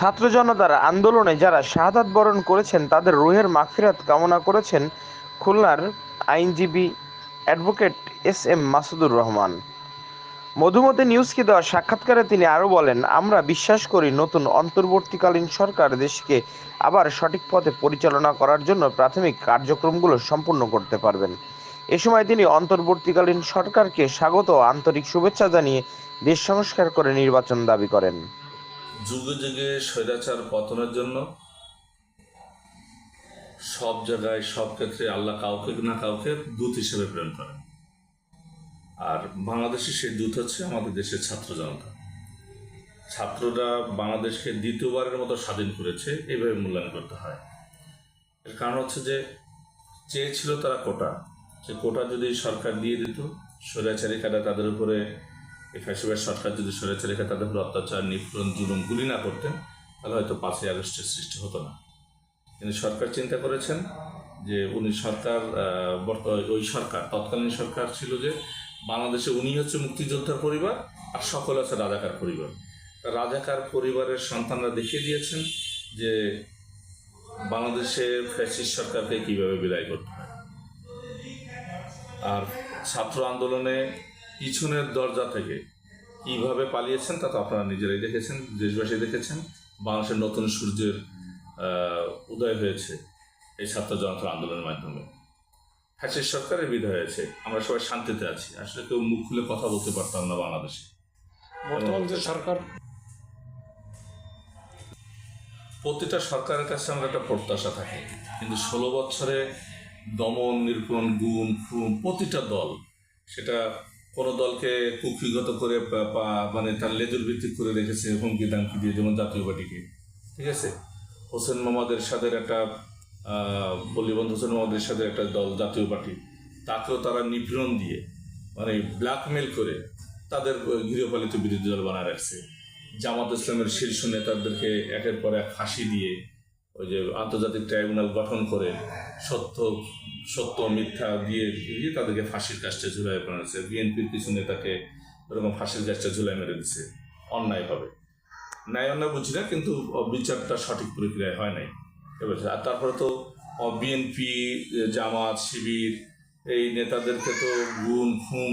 ছাত্র জনতার আন্দোলনে যারা শাহাদাত বরণ করেছেন, তাদের রুহের মাগফিরাত কামনা করেছেন খুলনার আইনজীবী advocate S M Masudur Rahman. Madhumati নিউজকে দেওয়া সাক্ষাৎকারে তিনি আরও বলেন, আমরা বিশ্বাস করি নতুন অন্তর্বর্তীকালীন সরকার দেশকে আবার সঠিক পথে পরিচালনা করার জন্য প্রাথমিক কার্যক্রমগুলো সম্পূর্ণ করতে পারবেন। এ সময় তিনি অন্তর্বর্তীকালীন সরকারকে স্বাগত আন্তরিক শুভেচ্ছা জানিয়ে দেশ সংস্কার করে নির্বাচন দাবি করেন। যুগে যুগে স্বৈরাচার পতনের জন্য সব জায়গায়, সব ক্ষেত্রে আল্লাহ কাউকে না কাউকে দূত হিসেবে প্রেরণ করেন। আর বাংলাদেশে সেই দূত হচ্ছে আমাদের দেশের ছাত্র জনতা। ছাত্ররা বাংলাদেশকে দ্বিতীয়বারের মতো স্বাধীন করেছে এইভাবে মূল্যায়ন করতে হয়। এর কারণ হচ্ছে যে, চেয়েছিল তারা কোটা। সে কোটা যদি সরকার দিয়ে দিত, স্বৈরাচারী কারা তাদের উপরে এই ফ্যাসিবাদ সরকার যদি স্বৈরাচারী কারা তাদের উপর অত্যাচার, নিপীড়ন, জুলুম, গুলি না করতেন, তাহলে হয়তো পাঁচই আগস্টের সৃষ্টি হতো না। কিন্তু সরকার চিন্তা করেছেন যে উনি সরকার ওই সরকার, তৎকালীন সরকার ছিল যে বাংলাদেশে উনি হচ্ছে মুক্তিযোদ্ধার পরিবার আর সকল আছে রাজাকার পরিবার। রাজাকার পরিবারের সন্তানরা দেখিয়ে দিয়েছেন যে বাংলাদেশে ফ্যাসিস্ট সরকারকে কীভাবে বিদায় করতে হয়। আর ছাত্র আন্দোলনে পিছনের দরজা থেকে কীভাবে পালিয়েছেন তা তো আপনারা নিজেরাই দেখেছেন দেশবাসী দেখেছেন। বাংলাদেশের নতুন সূর্যের উদয় হয়েছে এই ছাত্র জনতার আন্দোলনের মাধ্যমে। ফ্যাসিস্ট সরকারের বিদায় হয়েছে। আমরা সবাই শান্তিতে আছি। আসলে কেউ মুখ খুলে কথা বলতে পারতাম না বাংলাদেশে। বর্তমান যে সরকার। প্রতিটা সরকারের কাছে আমরা একটা প্রত্যাশা থাকে। কিন্তু ষোলো বছরে দমন নির্পণ গুম খুন প্রতিটা দল সেটা কোনো দলকে কুক্ষিগত করে মানে তার লেজুর ভিত্তিক করে রেখেছে হুমকি দামকি দিয়ে যেমন জাতীয় পার্টিকে। ঠিক আছে? হোসেন মোহাম্মদ এরশাদের একটা আহ, বল্লীবন্ধু হোসেন মোহাম্মদ এরশাদের একটা দল জাতীয় পার্টি। তাকেও তারা নিপীড়ন দিয়ে মানে ব্ল্যাকমেল করে তাদের গৃহপালিত বিরোধী দল বানায় রাখছে। জামাত ইসলামের শীর্ষ নেতাদেরকে একের পর এক ফাঁসি দিয়ে ওই যে আন্তর্জাতিক ট্রাইব্যুনাল গঠন করে সত্য সত্য মিথ্যা দিয়ে দিয়ে তাদেরকে ফাঁসির কাজটা ঝুলাই বানাচ্ছে। বিএনপির কিছু নেতাকে ওরকম ফাঁসির কাজটা ঝুলাই মেরে দিচ্ছে। অন্যায়ভাবে ন্যায় অন্যায় বুঝি না, কিন্তু বিচারটা সঠিক প্রক্রিয়ায় হয় নাই। এবার আর তারপরে তো বিএনপি, জামাত, শিবির, এই নেতাদেরকে তো গুম খুম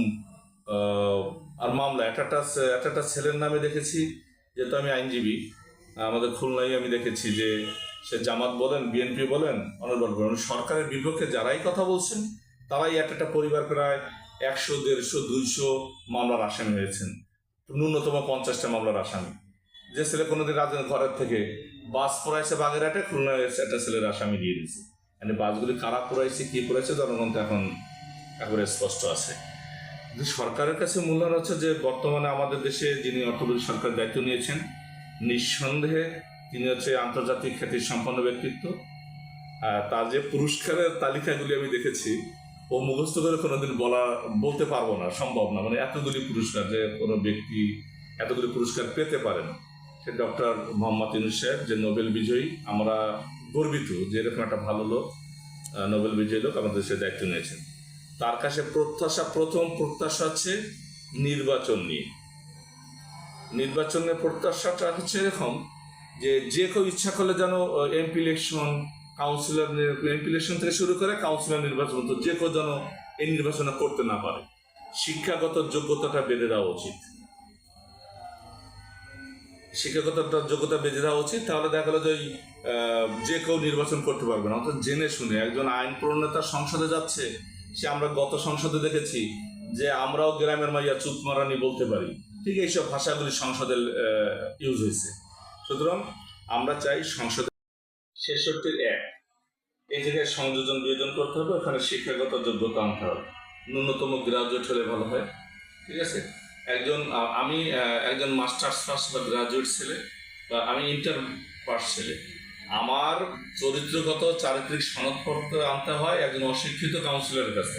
আর মামলা। একটা একটা ছেলের নামে দেখেছি যেহেতু আমি আইনজীবী। আমাদের খুলনায় আমি দেখেছি যে সে জামাত বলেন, বিএনপি বলেন অনর্বল বলেন সরকারের বিপক্ষে যারাই কথা বলছেন, তারাই একটা একটা পরিবার প্রায় একশো, দেড়শো, দুইশো মামলার আসামি হয়েছেন। ন্যূনতম পঞ্চাশটা মামলার আসামি। যে ছেলে কোনোদিন রাজধানী ঘরের থেকে বাস পড়াইছে বাগেরহাটে, খুলনায় একটা ছেলের আসামি দিয়ে দিয়েছে। মানে বাসগুলি কারা পড়াইছে, কি পড়াইছে, জনগণ তো এখন একেবারে স্পষ্ট আছে। সরকারের কাছে মূল্যায়ন হচ্ছে যে বর্তমানে আমাদের দেশে যিনি অর্থনৈতিক সরকার দায়িত্ব নিয়েছেন, নিঃসন্দেহে তিনি হচ্ছে আন্তর্জাতিক খ্যাতির সম্পন্ন ব্যক্তিত্ব। তার যে পুরস্কারের তালিকাগুলি আমি দেখেছি, ও মুখস্থ করে কোনোদিন বলা, বলতে পারব না, সম্ভব না। মানে এতগুলি পুরস্কার যে কোনো ব্যক্তি এতগুলি পুরস্কার পেতে পারেন সে ডক্টর মোহাম্মদ ইউনুস সাহেব, যে নোবেল বিজয়ী, আমরা গর্বিত যে এরকম একটা ভালো লোক নোবেল বিজয়ী লোক আমাদের দেশে দায়িত্ব নিয়েছেন। তার কাছে প্রত্যাশা, প্রথম প্রত্যাশা হচ্ছে নির্বাচন নিয়ে। নির্বাচনের প্রত্যাশাটা হচ্ছে এরকম যে যে কেউ ইচ্ছা করলে যেন MP election councillor MP election থেকে শুরু করে কাউন্সিলর নির্বাচন পর্যন্ত যে কেউ যেন এই নির্বাচন করতে না পারে। শিক্ষাগত যোগ্যতাটা বেঁধে দেওয়া উচিত। শিক্ষাগত যোগ্যতা বেঁধে দেওয়া উচিত, তাহলে দেখা গেলো যে যে কেউ নির্বাচন করতে পারবে না। অর্থাৎ জেনে শুনে, একজন আইন প্রণেতা সংসদে যাচ্ছে, সে আমরা গত সংসদে দেখেছি যে আমরাও গ্রামের মাইয়া চুত মারানি বলতে পারি। ঠিক এইসব ভাষাগুলি সংসদে ইউজ হয়েছে। সুতরাং আমরা চাই সংসদে ছেষট্টির এক। এই জায়গায় সংযোজন বিয়োজন করতে হবে, ওখানে শিক্ষাগত যোগ্যতা আনতে হবে। ন্যূনতম গ্রাজুয়েট হলে ভালো হয়, ঠিক আছে? একজন আমি একজন মাস্টার্স পাস বা গ্রাজুয়েট ছেলে বা আমি ইন্টার পাস ছেলে। আমার চরিত্রগত চারিত্রিক সনদপত্র আনতে হয় একজন অশিক্ষিত কাউন্সিলরের কাছ।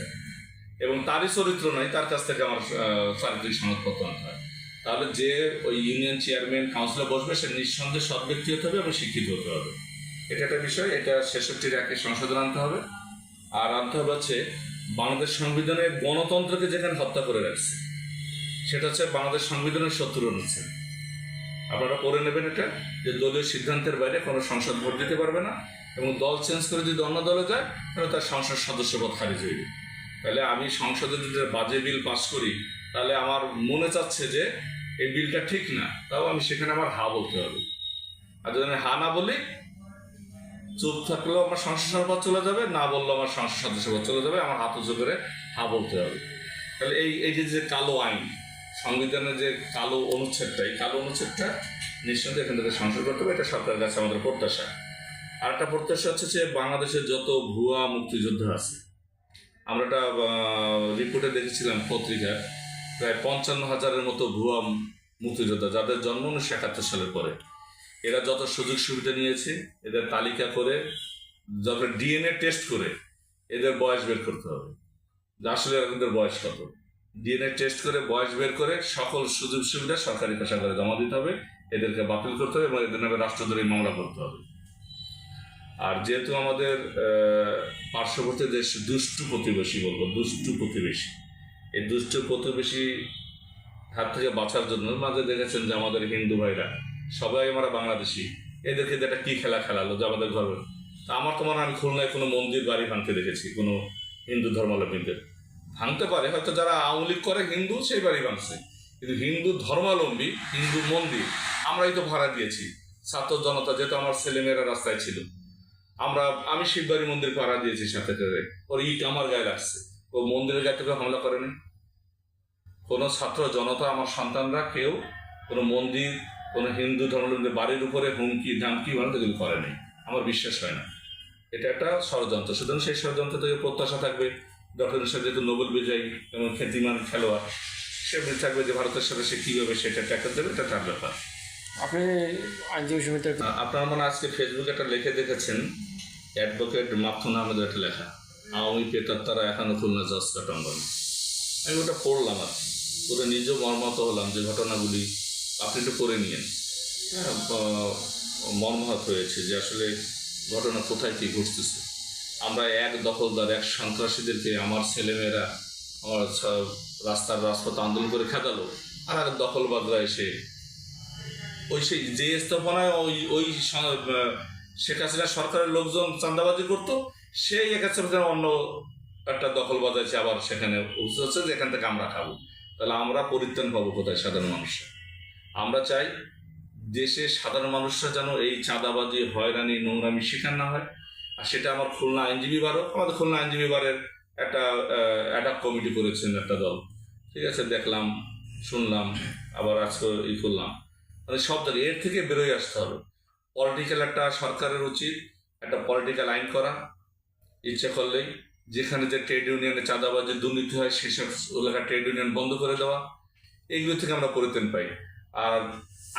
এবং তারই চরিত্র নয় তার কাছ থেকে আমার চারিত্রিক সনদপত্র আনতে হয়। তাহলে যে ওই ইউনিয়ন চেয়ারম্যান, কাউন্সিলর বসবে, সে নিঃসন্দেহে সৎ ব্যক্তি হতে হবে এবং শিক্ষিত হতে হবে। এটা একটা বিষয়, এটা ছেষট্টির একে সংশোধন আনতে হবে। আর আনতে হবে হচ্ছে বাংলাদেশ সংবিধানে গণতন্ত্রকে যেখানে হত্যা করে রাখছে, সেটা হচ্ছে বাংলাদেশ সংবিধানের সত্তর অনুচ্ছেদ। আপনারা পড়ে নেবেন এটা, যে দলীয় সিদ্ধান্তের বাইরে কোনো সংসদ ভোট দিতে পারবে না এবং দল চেঞ্জ করে যদি অন্য দলে যায়, তাহলে তার সংসদ সদস্যপদ খারিজ হয়ে তাহলে আমি সংসদে যদি বাজে বিল পাস করি তাহলে আমার মনে চাচ্ছে যে এই বিলটা ঠিক না, তাও আমি সেখানে আমার হা বলতে হবে। আর যদি আমি হা না বলি, চুপ থাকলেও আমার সংসার সভাপদ চলে যাবে, না বললেও আমার সংসদ সদস্যপদ চলে যাবে, আমার হাত উঁচু করে হা বলতে হবে। তাহলে এই এই যে যে কালো আইন, সংবিধানের যে কালো অনুচ্ছেদটা, এই কালো অনুচ্ছেদটা নিশ্চয়ই এখান থেকে সংশোধন করতে হবে, এটা সরকারের কাছে আমাদের প্রত্যাশা। আর একটা প্রত্যাশা হচ্ছে যে বাংলাদেশের যত ভুয়া মুক্তিযোদ্ধা আছে, আমরা একটা রিপোর্টে দেখেছিলাম পত্রিকায় প্রায় পঞ্চান্ন হাজারের মতো ভুয়া মুক্তিযোদ্ধা যাদের জন্ম উনিশশো একাত্তর সালের পরে। এরা যত সুযোগ সুবিধা নিয়েছে, এদের তালিকা করে, যত ডিএনএ টেস্ট করে, এদের বয়স বের করতে হবে। আসলে এদের বয়স কত? ডিএনএ টেস্ট করে, বয়স বের করে, সকল সুযোগ সুবিধা সরকারি কোষাগারে জমা দিতে হবে, এদেরকে বাতিল করতে হবে এবং এদের নামে রাষ্ট্রদ্রোহী মামলা করতে হবে। আর যেহেতু আমাদের পার্শ্ববর্তী দেশ দুষ্টু প্রতিবেশী বলব, দুষ্টু প্রতিবেশী। এই দুষ্ট প্রতিবেশী হাত থেকে বাঁচার জন্য মাঝে দেখেছেন যে আমাদের হিন্দু ভাইরা সবাই আমরা বাংলাদেশি, এদেরকে একটা কি খেলা খেলালো যে আমাদের ঘর? আমার তো মনে আমি খুলনায় কোনো মন্দির বাড়ি ভাঙতে দেখেছি, কোনো হিন্দু ধর্মাবলম্বীদের। ভাঙতে পারে, হয়তো যারা আওয়ামী লীগ করে হিন্দু সেই বাড়ি ভাঙছে। কিন্তু হিন্দু ধর্মাবলম্বী, হিন্দু মন্দির, আমরাই তো ভাড়া দিয়েছি। ছাত্র জনতা যেহেতু আমার ছেলেমেয়েরা রাস্তায় ছিল। আমরা, আমি শিববাড়ি মন্দির ভাড়া দিয়েছি সাথে করে। ওর ইট আমার গায়ে লাগছে। ও মন্দিরের গায়ে থেকে হামলা করেনি কোনো ছাত্র জনতা আমার সন্তানরা কেউ কোনো মন্দির কোনো হিন্দু ধর্মাবলম্বী বাড়ির উপরে হুমকি ধামকি মানে এগুলো করেনি আমার বিশ্বাস হয় না। এটা একটা ষড়যন্ত্র। সুতরাং সেই ষড়যন্ত্র থেকে প্রত্যাশা থাকবে। ডক্টর ইসা যেহেতু নোবেল বিজয়ী এবং খ্যাতিমান খেলোয়াড় সে বলে থাকবে যে ভারতের সাথে সে কীভাবে সেটা ট্যাকেল দেবে এটা তার ব্যাপার। আপনি আইনজীবী সমিতির আপনার আপনারা মনে আজকে ফেসবুকে একটা লিখে দেখেছেন? অ্যাডভোকেট মাথুন আহমেদের একটা লেখা। আওয়ামী পেতার তারা এখনও খুলনা জজ কাটঙ্গন আমি ওটা পড়লাম আর। পরে নিজেও মর্মাহত হলাম যে ঘটনাগুলি আপনি একটু পড়ে নিয়েন। হ্যাঁ মর্মাহত হয়েছে যে আসলে ঘটনা কোথায় কী ঘটতেছে। আমরা এক দখলদার, এক সন্ত্রাসীদেরকে আমার ছেলেমেয়েরা, আমার রাস্তার রাজপথ আন্দোলন করে খেদালো। আর এক দখলবাদরা এসে ওই সেই যে স্থাপনায় ওই ওই শেখ হাসিনা সরকারের লোকজন চাঁদাবাজি করতো সেই একাছে অন্য একটা দখল বাজাইছে, আবার সেখানে হচ্ছে যে এখান থেকে আমরা খাব। তাহলে আমরা পরিত্রাণ পাবো কোথায় সাধারণ মানুষরা? আমরা চাই দেশে সাধারণ মানুষরা যেন এই চাঁদাবাজি, হয়রানি, নোংরামি শিকার না হয়। আর সেটা আমার খুলনা আইনজীবী বারও, আমাদের খুলনা আইনজীবী বারের একটা অ্যাটাক কমিটি করেছেন একটা দল। ঠিক আছে, দেখলাম, শুনলাম, আবার আজকে ই করলাম। মানে সব জায়গায়, এর থেকে বেরোয় আসতে হবে। পলিটিক্যাল একটা সরকারের উচিত, একটা পলিটিক্যাল আইন করা। ইচ্ছে করলেই যেখানে যে ট্রেড ইউনিয়নে চাঁদাবাজি দুর্নীতি হয় সেসব এলাকার ট্রেড ইউনিয়ন বন্ধ করে দেওয়া, এইগুলো থেকে আমরা পরিত্রাণ পাই। আর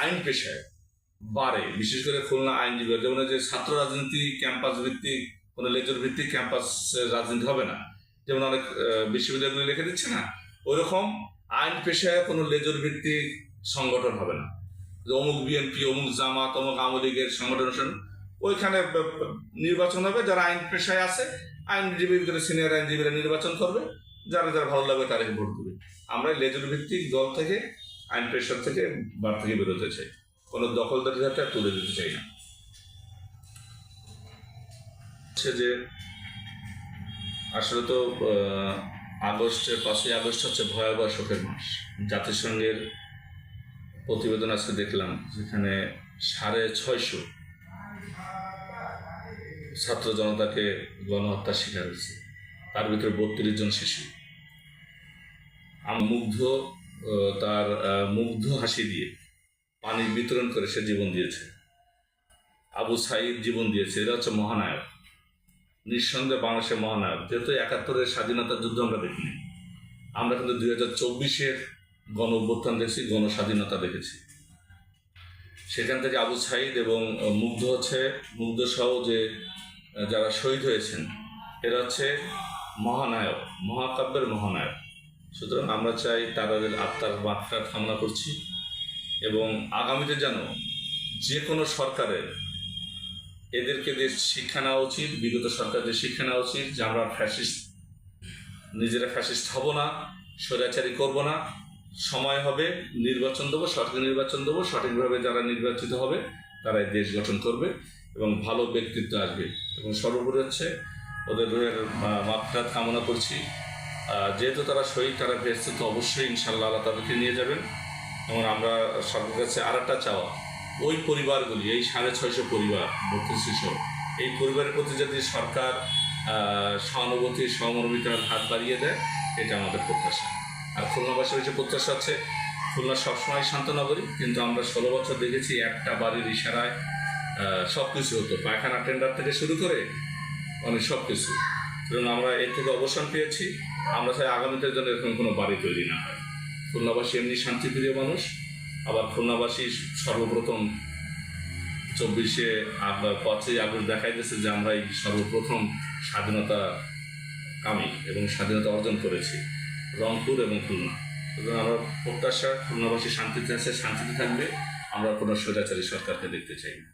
আইন পেশায় বাড়ে, বিশেষ করে খুলনা আইনজীবী। যেমন যে ছাত্র রাজনীতি ক্যাম্পাস ভিত্তিক, কোনো লেজর ভিত্তিক ক্যাম্পাস রাজনীতি হবে না। যেমন অনেক বিশ্ববিদ্যালয়গুলো লিখে দিচ্ছে না, ওইরকম আইন পেশায় কোনো লেজর ভিত্তিক সংগঠন হবে না। অমুক বিএনপি অমুক জামাত, অমুক আওয়ামী লীগের সংগঠন ওইখানে নির্বাচন হবে, যারা আইন পেশায় আছে আইনজীবীর ভিতরে সিনিয়র আইনজীবীরা নির্বাচন করবে, যারা যারা ভালো লাগবে তারাই ভোট দেবে। আমরা লেজুর ভিত্তিক দল থেকে, আইন পেশার থেকে বার থেকে বেরোতে চাই। কোনো দখলদারি হাতে আর তুলে দিতে চাই না। হচ্ছে যে আসলে তো আগস্টের আগস্টে পাঁচই আগস্ট হচ্ছে ভয়াবহ শোকের মাস। জাতিসংঘের প্রতিবেদন আজকে দেখলাম, যেখানে সাড়ে ছয়শো ছাত্র জনতাকে গণহত্যার শিকার হয়েছে। তার ভিতরে বত্রিশ জন শিশু। মুগ্ধ তার মুগ্ধ হাসি দিয়ে পানি বিতরণ করে সে জীবন দিয়েছে। আবু সাইদ জীবন দিয়েছে। এরা হচ্ছে মহানায়ক। নিঃসন্দেহে বাংলাদেশের মহানায়ক। যেহেতু একাত্তরের স্বাধীনতার যুদ্ধ আমরা দেখিনি। আমরা কিন্তু দুই হাজার চব্বিশের গণ অভ্যুত্থান দেখছি, গণ স্বাধীনতা দেখেছি। সেখান থেকে আবু সাইদ এবং মুগ্ধ হচ্ছে, মুগ্ধ সহ যে যারা শহীদ হয়েছেন, এরা হচ্ছে মহানায়ক, মহাকাব্যের মহানায়ক। সুতরাং আমরা চাই তাদের আত্মার মাত্রা কামনা করছি এবং আগামীতে যেন যে কোনো সরকারের এদেরকে যে শিক্ষা নেওয়া উচিত, বিগত সরকারদের শিক্ষা নেওয়া উচিত যে আমরা ফ্যাসিস্ট, নিজেরা ফ্যাসিস্ট হব না, স্বৈরাচারী করব না, সময় হবে, নির্বাচন দেবো, সঠিক নির্বাচন দেবো, সঠিকভাবে যারা নির্বাচিত হবে, তারা এই দেশ গঠন করবে। এবং ভালো ব্যক্তিত্ব আসবে। এবং সর্বোপরি হচ্ছে ওদের মাত্রা কামনা করছি। যেহেতু তারা শহীদ, তারা বেহেস্তে তো অবশ্যই ইনশাল্লাহ আল্লাহ তাদেরকে নিয়ে যাবেন। এবং আমরা সরকারের কাছে আর একটা চাওয়া, ওই পরিবারগুলি, এই সাড়ে ছয়শো পরিবার বত্রিশ এই পরিবারের প্রতি যদি সরকার সহানুভূতি সহমর্মিতার হাত বাড়িয়ে দেয়, এটা আমাদের প্রত্যাশা। আর খুলনাবাসীর যে প্রত্যাশা আছে, খুলনা সবসময় শান্তনগরী, কিন্তু আমরা ষোলো বছর দেখেছি একটা বাড়ির ইশারায় সব কিছু হতো। পায়খানা টেন্ডার থেকে শুরু করে অনেক সব কিছু সুতরাং আমরা এর থেকে অবসান পেয়েছি, আমরা চাই আগামীদের জন্য এরকম কোনো বাড়ি তৈরি না হয়। খুলনাবাসী এমনি শান্তিপ্রিয় মানুষ, আবার খুলনাবাসী সর্বপ্রথম চব্বিশে আপনার পাঁচই আগস্ট দেখাই দিয়েছে যে আমরা এই সর্বপ্রথম স্বাধীনতা কামি এবং স্বাধীনতা অর্জন করেছি, রংপুর এবং খুলনা। আমরা প্রত্যাশা, খুলনাবাসী শান্তিতে আছে, শান্তিতে থাকবে, আমরা কোনো স্বৈরাচারী সরকারকে দেখতে চাই না।